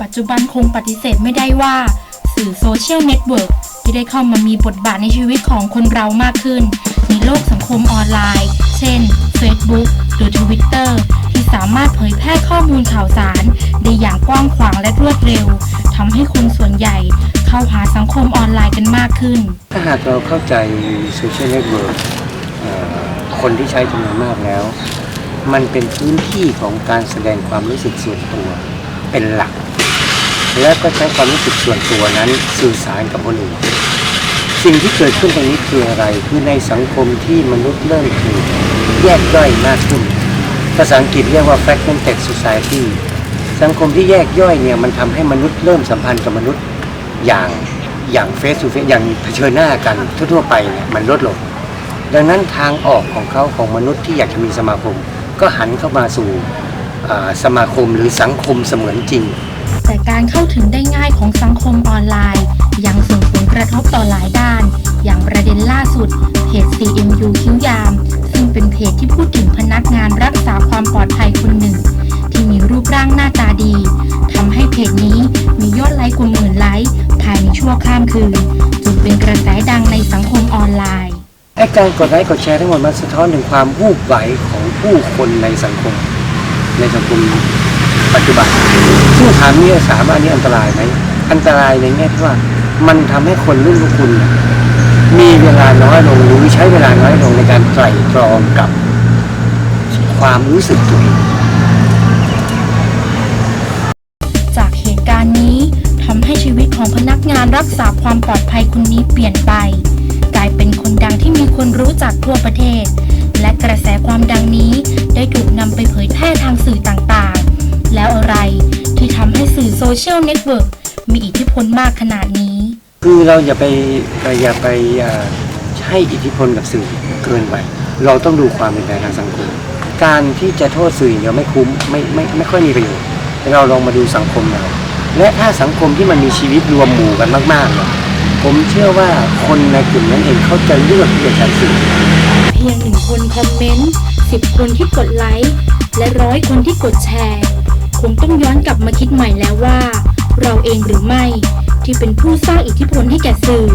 ปัจจุบันคงปฏิเสธไม่ได้ว่า สื่อโซเชียลเน็ตเวิร์กที่ได้เข้ามามีบทบาทในชีวิตของคนเรามากขึ้น ในโลกสังคมออนไลน์ เช่น Facebook หรือ Twitter ที่สามารถเผยแพร่ข้อมูลข่าวสาร ได้อย่างกว้างขวางและรวดเร็วทำให้คนส่วนใหญ่เข้าหาสังคมออนไลน์กันมากขึ้น ถ้าหากเราเข้าใจโซเชียลเน็ตเวิร์กคนที่ใช้จำนวนมากแล้ว มันเป็นพื้นที่ของการแสดงความรู้สึกส่วนตัวเป็นหลัก และก็ใช้ความรู้สึกส่วนตัวนั้นสื่อสารกับคนอื่น สิ่งที่เกิดขึ้นตรงนี้คืออะไร คือในสังคมที่มนุษย์เริ่มถูกแยกย่อยมากขึ้น ภาษาอังกฤษเรียกว่า fragmented society สังคมที่แยกย่อยเนี่ยมันทำให้มนุษย์เริ่มสัมพันธ์กับมนุษย์อย่างอย่างเฟส to เฟสอย่างเผชิญหน้ากันทั่วๆไปเนี่ยมันลดลง ดังนั้นทางออกของเขาของมนุษย์ที่อยากจะมีสมาคม ก็หันเข้ามาสู่สมาคมหรือสังคมเสมือนจริง การเข้าถึงได้ง่ายของสังคมออนไลน์ ยังส่งผลกระทบต่อหลายด้าน อย่างประเด็นล่าสุด เพจ CMU คิ้วยาม ซึ่งเป็นเพจที่พูดถึงพนักงานรักษาความปลอดภัยคนหนึ่ง ที่มีรูปร่างหน้าตาดีทำให้เพจนี้มียอดไลค์กว่าหมื่นไลค์ภายในชั่วข้ามคืนจนเป็นกระแสดังในสังคมออนไลน์ไอ้การกดไลค์กดแชร์ทั้งหมดมันสะท้อนถึงความวูบไหวของผู้คนในสังคม ในสังคม ปัจจุบันซึ่งถามนี่สามอันนี้อันตรายไหมอันตรายในแง่ที่ว่ามันทำให้คนรุ่นพวกคุณมีเวลาน้อยลงหรือใช้เวลาน้อยลงในการไตร่ตรองกับความรู้สึกตัวเองจากเหตุการณ์นี้ทำให้ชีวิตของพนักงานรักษาความปลอดภัยคนนี้เปลี่ยนไป กลายเป็นคนดังที่มีคนรู้จักทั่วประเทศ และกระแสความดังนี้ได้ถูก เชียลเน็ตเวิร์กมีอิทธิพลมากขนาดนี้ คือเราอย่าไปอย่าไปอ่าให้อิทธิพลกับสื่อเกินไป เราต้องดูความเป็นไปทางสังคม การที่จะโทษสื่ออย่างเดียวไม่คุ้มไม่ไม่ไม่ค่อยมีประโยชน์แต่เราลองมาดูสังคมเราและถ้าสังคมที่มันมีชีวิตรวมหมู่กันมากๆเนี่ยผมเชื่อว่าคนในกลุ่มนั้นเองเขาจะเลือกที่จะใช้สื่อเพียงหนึ่งคนคอมเมนต์สิบคนที่กดไลค์และร้อยคนที่กดแชร์ คงต้องย้อนกลับมาคิดใหม่แล้วว่า เราเองหรือไม่ที่เป็นผู้สร้างอิทธิพลให้แก่สื่อ